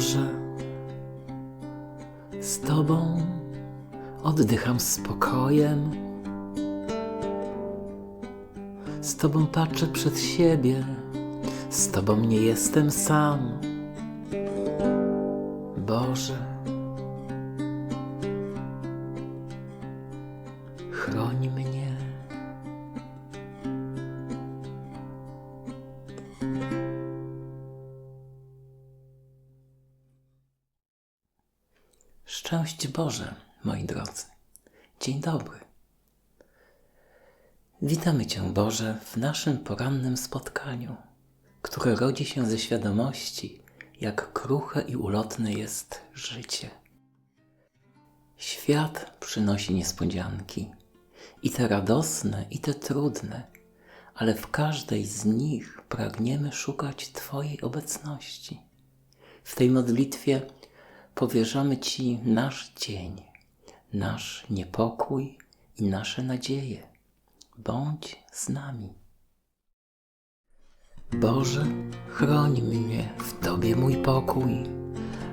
Boże, z Tobą oddycham spokojem. Z Tobą patrzę przed siebie, z Tobą nie jestem sam. Boże, Szczęść Boże, moi drodzy. Dzień dobry. Witamy Cię, Boże, w naszym porannym spotkaniu, które rodzi się ze świadomości, jak kruche i ulotne jest życie. Świat przynosi niespodzianki, i te radosne, i te trudne, ale w każdej z nich pragniemy szukać Twojej obecności. W tej modlitwie powierzamy Ci nasz dzień, nasz niepokój i nasze nadzieje. Bądź z nami. Boże, chroń mnie w Tobie mój pokój.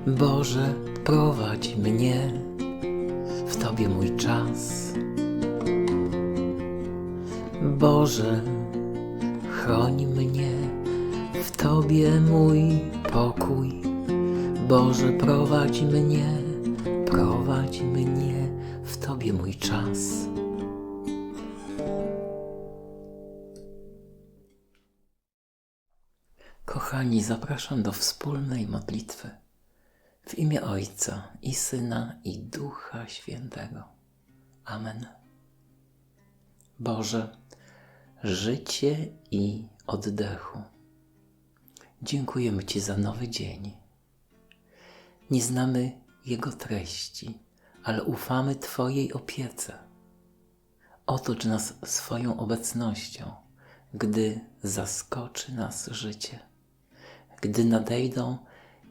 Boże, prowadź mnie w Tobie mój czas. Boże, chroń mnie w Tobie mój pokój. Boże, prowadź mnie, prowadź mnie w Tobie mój czas. Kochani, zapraszam do wspólnej modlitwy w imię Ojca i Syna i Ducha Świętego. Amen. Boże, życie i oddechu. Dziękujemy Ci za nowy dzień. Nie znamy jego treści, ale ufamy Twojej opiece. Otocz nas swoją obecnością, gdy zaskoczy nas życie, gdy nadejdą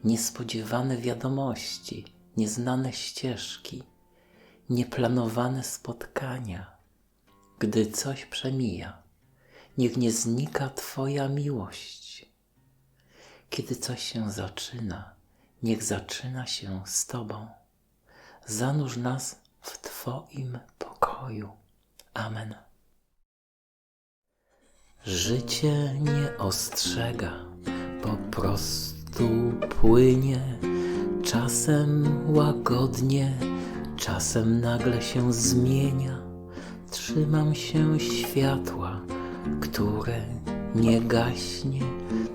niespodziewane wiadomości, nieznane ścieżki, nieplanowane spotkania, gdy coś przemija. Niech nie znika Twoja miłość. Kiedy coś się zaczyna, niech zaczyna się z Tobą. Zanurz nas w Twoim pokoju. Amen. Życie nie ostrzega, po prostu płynie, czasem łagodnie, czasem nagle się zmienia. Trzymam się światła, które nie gaśnie,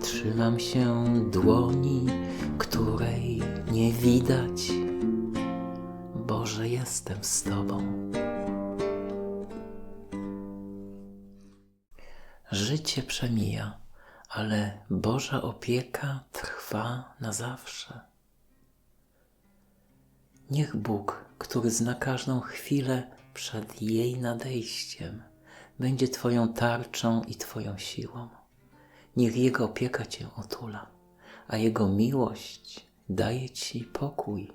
trzymam się dłoni, której nie widać. Boże, jestem z Tobą. Życie przemija, ale Boża opieka trwa na zawsze. Niech Bóg, który zna każdą chwilę przed jej nadejściem, będzie Twoją tarczą i Twoją siłą. Niech Jego opieka Cię otula, a Jego miłość daje Ci pokój.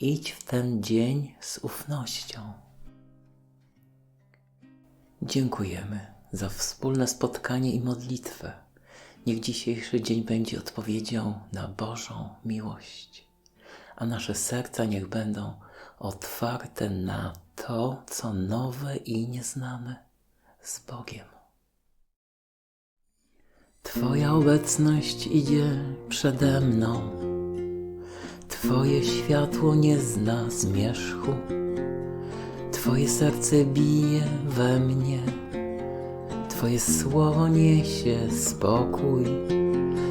Idź w ten dzień z ufnością. Dziękujemy za wspólne spotkanie i modlitwę. Niech dzisiejszy dzień będzie odpowiedzią na Bożą miłość, a nasze serca niech będą otwarte na to, co nowe i nieznane z Bogiem. Twoja obecność idzie przede mną. Twoje światło nie zna zmierzchu. Twoje serce bije we mnie. Twoje słowo niesie spokój.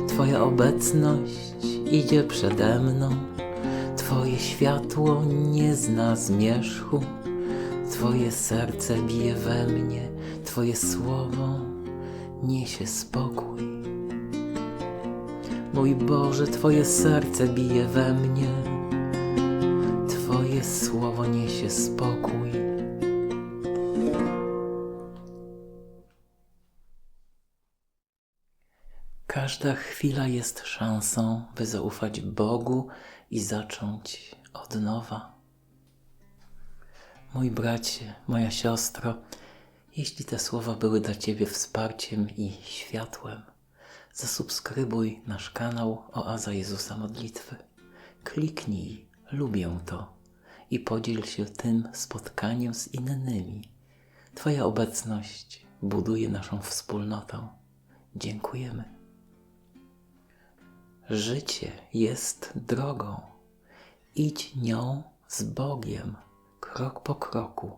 Twoja obecność idzie przede mną. Twoje światło nie zna zmierzchu. Twoje serce bije we mnie. Twoje słowo niesie spokój. Mój Boże, Twoje serce bije we mnie, Twoje słowo niesie spokój. Każda chwila jest szansą, by zaufać Bogu i zacząć od nowa. Mój bracie, moja siostro, jeśli te słowa były dla Ciebie wsparciem i światłem, zasubskrybuj nasz kanał Oaza Jezusa Modlitwy. Kliknij Lubię to i podziel się tym spotkaniem z innymi. Twoja obecność buduje naszą wspólnotę. Dziękujemy. Życie jest drogą. Idź nią z Bogiem, krok po kroku,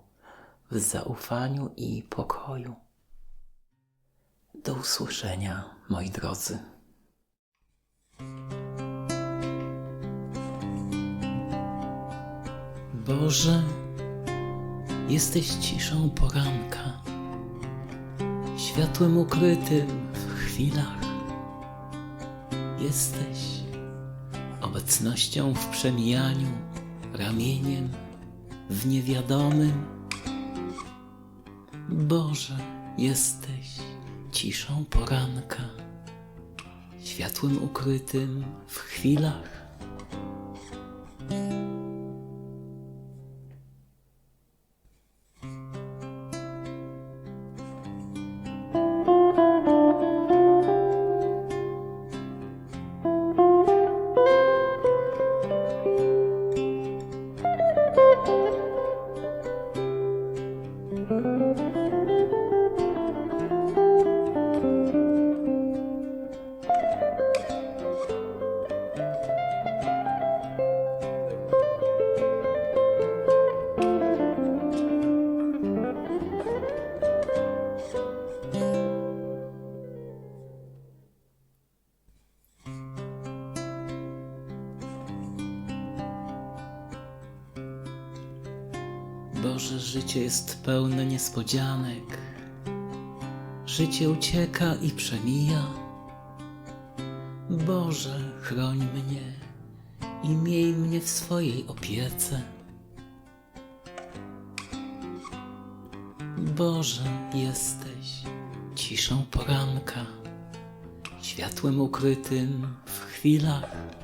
w zaufaniu i pokoju. Do usłyszenia, moi drodzy. Boże, jesteś ciszą poranka, światłem ukrytym w chwilach. Jesteś obecnością w przemijaniu, ramieniem w niewiadomym. Boże, jesteś ciszą poranka, światłem ukrytym w chwilach. Boże, życie jest pełne niespodzianek. Życie ucieka i przemija. Boże, chroń mnie i miej mnie w swojej opiece. Boże, jesteś ciszą poranka, światłem ukrytym w chwilach.